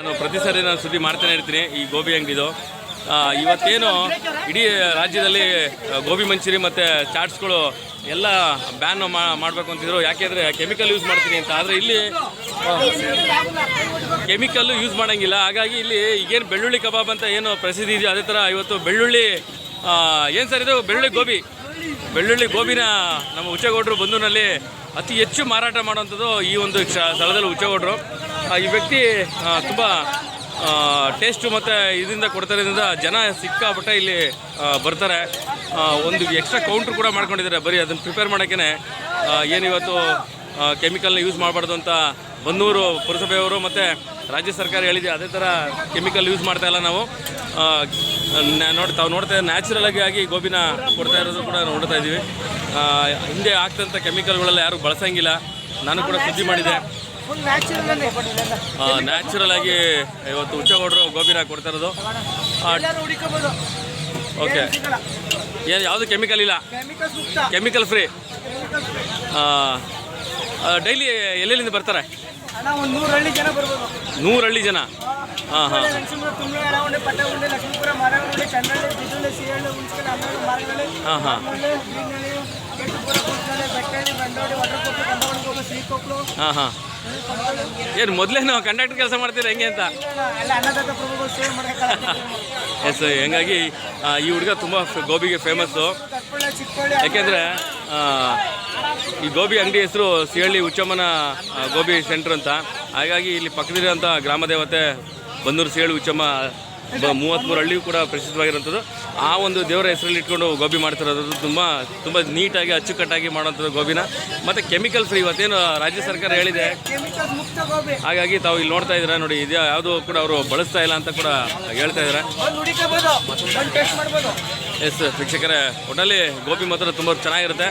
ನಾನು ಪ್ರತಿ ಸಾರಿ ನಾನು ಸುದ್ದಿ ಮಾಡ್ತಾನೆ ಇರ್ತೀನಿ, ಈ ಗೋಬಿ ಅಂಗಡಿದು. ಇವತ್ತೇನು ಇಡೀ ರಾಜ್ಯದಲ್ಲಿ ಗೋಬಿ ಮಂಚೂರಿ ಮತ್ತು ಚಾಟ್ಸ್ಗಳು ಎಲ್ಲ ಬ್ಯಾನ್ ಮಾಡಬೇಕು ಅಂತಿದ್ರು. ಯಾಕೆಂದರೆ ಕೆಮಿಕಲ್ ಯೂಸ್ ಮಾಡ್ತೀನಿ ಅಂತ. ಆದರೆ ಇಲ್ಲಿ ಕೆಮಿಕಲ್ಲು ಯೂಸ್ ಮಾಡೋಂಗಿಲ್ಲ. ಹಾಗಾಗಿ ಇಲ್ಲಿ ಈಗೇನು ಬೆಳ್ಳುಳ್ಳಿ ಕಬಾಬ್ ಅಂತ ಏನು ಪ್ರಸಿದ್ಧಿ ಇದೆಯೋ ಅದೇ ಥರ ಇವತ್ತು ಬೆಳ್ಳುಳ್ಳಿ ಏನು ಸರ್ ಇದು? ಬೆಳ್ಳುಳ್ಳಿ ಗೋಬಿ. ಬೆಳ್ಳುಳ್ಳಿ ಗೋಬಿನ ನಮ್ಮ ಉಚ್ಚಗೌಡರು ಬಂಧುನಲ್ಲಿ ಅತಿ ಹೆಚ್ಚು ಮಾರಾಟ ಮಾಡುವಂಥದ್ದು ಈ ಒಂದು ಸ್ಥಳದಲ್ಲಿ ಉಚ್ಚಗೌಡರು. ಈ ವ್ಯಕ್ತಿ ತುಂಬ ಟೇಸ್ಟು ಮತ್ತು ಇದರಿಂದ ಕೊಡ್ತಾರಿಂದ ಜನ ಸಿಕ್ಕಾಪಟ್ಟೆ ಇಲ್ಲಿ ಬರ್ತಾರೆ. ಒಂದು ಎಕ್ಸ್ಟ್ರಾ ಕೌಂಟ್ರ್ ಕೂಡ ಮಾಡ್ಕೊಂಡಿದ್ದಾರೆ. ಬರೀ ಅದನ್ನು ಪ್ರಿಪೇರ್ ಮಾಡೋಕ್ಕೇ ಏನಿವತ್ತು ಕೆಮಿಕಲ್ನ ಯೂಸ್ ಮಾಡಬಾರ್ದು ಅಂತ ಬನ್ನೂರು ಪುರಸಭೆಯವರು ಮತ್ತು ರಾಜ್ಯ ಸರ್ಕಾರ ಹೇಳಿದೆ. ಅದೇ ಥರ ಕೆಮಿಕಲ್ ಯೂಸ್ ಮಾಡ್ತಾ ಇಲ್ಲ ನಾವು. ನೋಡಿ, ತಾವು ನೋಡ್ತಾ ನ್ಯಾಚುರಲ್ ಆಗಿ ಗೋಬಿನ ಕೊಡ್ತಾ ಇರೋದು ಕೂಡ ನೋಡ್ತಾ ಇದ್ದೀವಿ. ಹಿಂದೆ ಆಗ್ತಂಥ ಕೆಮಿಕಲ್ಗಳೆಲ್ಲ ಯಾರು ಬಳಸಂಗಿಲ್ಲ. ನಾನು ಕೂಡ ಸುದ್ದಿ ಮಾಡಿದೆ. ನ್ಯಾಚುರಲ್ ನ್ಯಾಚುರಲ್ ಆಗಿ ಇವತ್ತು ಉಚ್ಚಗೌಡರು ಗೋಬಿನ ಕೊಡ್ತಾ ಇರೋದು. ಓಕೆ ಏನು ಯಾವುದು ಕೆಮಿಕಲ್ ಇಲ್ಲ? ಕೆಮಿಕಲ್ ಫ್ರೀ ಡೈಲಿ ಎಲ್ಲೆಲ್ಲಿಂದ ಬರ್ತಾರೆ? ನೂರು ಹಳ್ಳಿ ಜನ ಹಾಂ. ಹಾಂ ಹಾಂ. ಹಾಂ ಹಾಂ. ಏನು ಮೊದಲೇನು ಕಂಡಕ್ಟರ್ ಕೆಲಸ ಮಾಡ್ತೀರಾ ಹೆಂಗೆ ಅಂತ? ಎಸ್ ಹಂಗಾಗಿ ಈ ಹುಡುಗ ತುಂಬ ಗೋಬಿಗೆ ಫೇಮಸ್ಸು ಯಾಕೆಂದರೆ ಈ ಗೋಬಿ ಅಂಗಡಿ ಹೆಸರು ಸಿಹಳ್ಳಿ ಉಚ್ಚಮ್ಮನ ಗೋಬಿ ಸೆಂಟ್ರ್ ಅಂತ. ಹಾಗಾಗಿ ಇಲ್ಲಿ ಪಕ್ಕದಿರೋಂಥ ಗ್ರಾಮ ದೇವತೆ ಬಂದೂರು ಸಿಹಳ್ಳಿ ಉಚ್ಚಮ್ಮ ಮೂವತ್ತ್ಮೂರು ಹಳ್ಳಿಯೂ ಕೂಡ ಪ್ರಸಿದ್ಧವಾಗಿರುವಂಥದ್ದು. ಆ ಒಂದು ದೇವರ ಹೆಸರಲ್ಲಿ ಇಟ್ಕೊಂಡು ಗೋಬಿ ಮಾಡ್ತಿರೋದು ತುಂಬ ತುಂಬ ನೀಟಾಗಿ ಅಚ್ಚುಕಟ್ಟಾಗಿ ಮಾಡುವಂಥದ್ದು ಗೋಬಿನ. ಮತ್ತು ಕೆಮಿಕಲ್ ಫ್ರೀ ಇವತ್ತೇನು ರಾಜ್ಯ ಸರ್ಕಾರ ಹೇಳಿದೆ. ಹಾಗಾಗಿ ತಾವು ಇಲ್ಲಿ ನೋಡ್ತಾ ಇದ್ದೀರಾ ನೋಡಿ ಇದು ಯಾವುದು ಕೂಡ ಅವರು ಬಳಸ್ತಾ ಇಲ್ಲ ಅಂತ ಕೂಡ ಹೇಳ್ತಾ ಇದ್ದಾರೆ. ಎಸ್ ವೀಕ್ಷಕರೇ ಒಟ್ಟಲ್ಲಿ ಗೋಬಿ ಮಾತ್ರ ತುಂಬ ಚೆನ್ನಾಗಿರುತ್ತೆ.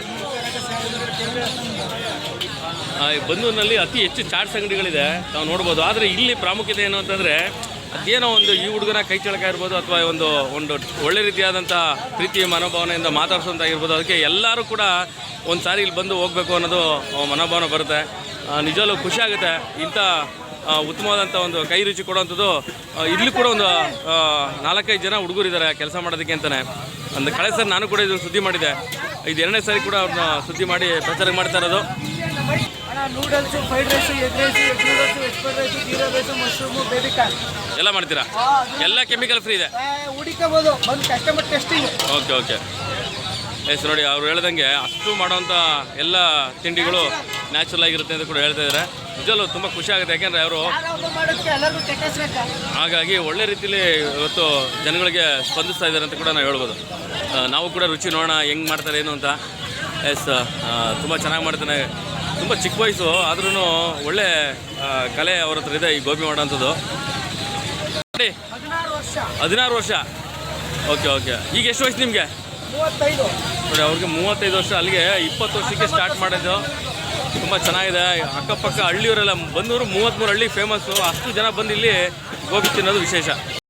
ಬನ್ನೂರಿನಲ್ಲಿ ಅತಿ ಹೆಚ್ಚು ಚಾಟ್ಸ್ ಅಂಗಡಿಗಳಿದೆ ನಾವು ನೋಡ್ಬೋದು. ಆದರೆ ಇಲ್ಲಿ ಪ್ರಾಮುಖ್ಯತೆ ಏನು ಅಂತಂದರೆ ಅದೇನೋ ಒಂದು ಈ ಹುಡುಗನ ಕೈ ಚಳಕ ಇರ್ಬೋದು ಅಥವಾ ಒಂದು ಒಂದು ಒಳ್ಳೆ ರೀತಿಯಾದಂಥ ಪ್ರೀತಿ ಮನೋಭಾವನೆಯಿಂದ ಮಾತಾಡ್ಸೋಂತಾಗಿರ್ಬೋದು ಅದಕ್ಕೆ ಎಲ್ಲರೂ ಕೂಡ ಒಂದು ಸಾರಿ ಇಲ್ಲಿ ಬಂದು ಹೋಗಬೇಕು ಅನ್ನೋದು ಮನೋಭಾವನೆ ಬರುತ್ತೆ. ನಿಜವಾಗ್ಲೂ ಖುಷಿ ಆಗುತ್ತೆ. ಇಂಥ ಉತ್ತಮವಾದಂಥ ಒಂದು ಕೈ ರುಚಿ ಕೊಡೋವಂಥದ್ದು ಇಲ್ಲಿ ಕೂಡ ಒಂದು ನಾಲ್ಕೈದು ಜನ ಹುಡುಗರಿದ್ದಾರೆ ಕೆಲಸ ಮಾಡೋದಕ್ಕೆ ಅಂತಲೇ ಒಂದು ಕಳೆ ಸರ್ ನಾನು ಕೂಡ ಇದು ಸುದ್ದಿ ಮಾಡಿದೆ ಇದು ಎರಡನೇ ಸಾರಿ ಕೂಡ ಅವ್ರನ್ನ ಸುದ್ದಿ ಮಾಡಿ ಪ್ರಚಾರ ಮಾಡ್ತಾ ಇರೋದು. ಅಣ್ಣ noodles fried rice egg rice egg noodles expert rice jeera rice mushroom baby corn ಎಲ್ಲ ಮಾಡ್ತೀರಾ? ಎಲ್ಲ ಕೆಮಿಕಲ್ ಫ್ರೀ ಇದೆ. ಹುಡುಕಬಹುದು ಬಂದು customer testing okay okay. Yes ನೋಡಿ ಅವ್ರು ಹೇಳ್ದಂಗೆ ಅಷ್ಟು ಮಾಡೋವಂಥ ಎಲ್ಲ ತಿಂಡಿಗಳು ನ್ಯಾಚುರಲ್ ಆಗಿರುತ್ತೆ ಅಂತ ಕೂಡ ಹೇಳ್ತಾ ಇದ್ದಾರೆ ನಿಜಲು ತುಂಬ ಖುಷಿ ಆಗುತ್ತೆ. ಯಾಕೆಂದರೆ ಅವರು ಹಾಗಾಗಿ ಒಳ್ಳೆ ರೀತಿಯಲ್ಲಿ ಇವತ್ತು ಜನಗಳಿಗೆ ಸ್ಪಂದಿಸ್ತಾ ಇದ್ದಾರೆ ಅಂತ ಕೂಡ ನಾವು ಹೇಳ್ಬೋದು. ನಾವು ಕೂಡ ರುಚಿ ನೋಡೋಣ ಹೆಂಗೆ ಮಾಡ್ತಾರೆ ಏನು ಅಂತ. ಎಸ್ ತುಂಬ ಚೆನ್ನಾಗಿ ಮಾಡ್ತಾನೆ. ತುಂಬ ಚಿಕ್ಕ ವಯಸ್ಸು ಆದ್ರೂ ಒಳ್ಳೆ ಕಲೆ ಅವ್ರ ಹತ್ರ ಇದೆ ಈ ಗೋಬಿ ಮಾಡೋಂಥದ್ದು ನೋಡಿ ಹದಿನಾರು ವರ್ಷ. Okay okay. ಈಗ ಎಷ್ಟು ವಯಸ್ಸು ನಿಮಗೆ? ನೋಡಿ ಅವ್ರಿಗೆ ಮೂವತ್ತೈದು ವರ್ಷ ಅಲ್ಲಿಗೆ ಇಪ್ಪತ್ತು ವರ್ಷಕ್ಕೆ ಸ್ಟಾರ್ಟ್ ಮಾಡಿದ್ದು. ತುಂಬ ಚೆನ್ನಾಗಿದೆ. ಅಕ್ಕಪಕ್ಕ ಹಳ್ಳಿಯವರೆಲ್ಲ ಬಂದವರು ಮೂವತ್ತ್ಮೂರು ಹಳ್ಳಿ ಫೇಮಸ್ಸು ಅಷ್ಟು ಜನ ಬಂದು ಇಲ್ಲಿ ಗೋಬಿ ತಿನ್ನೋದು ವಿಶೇಷ.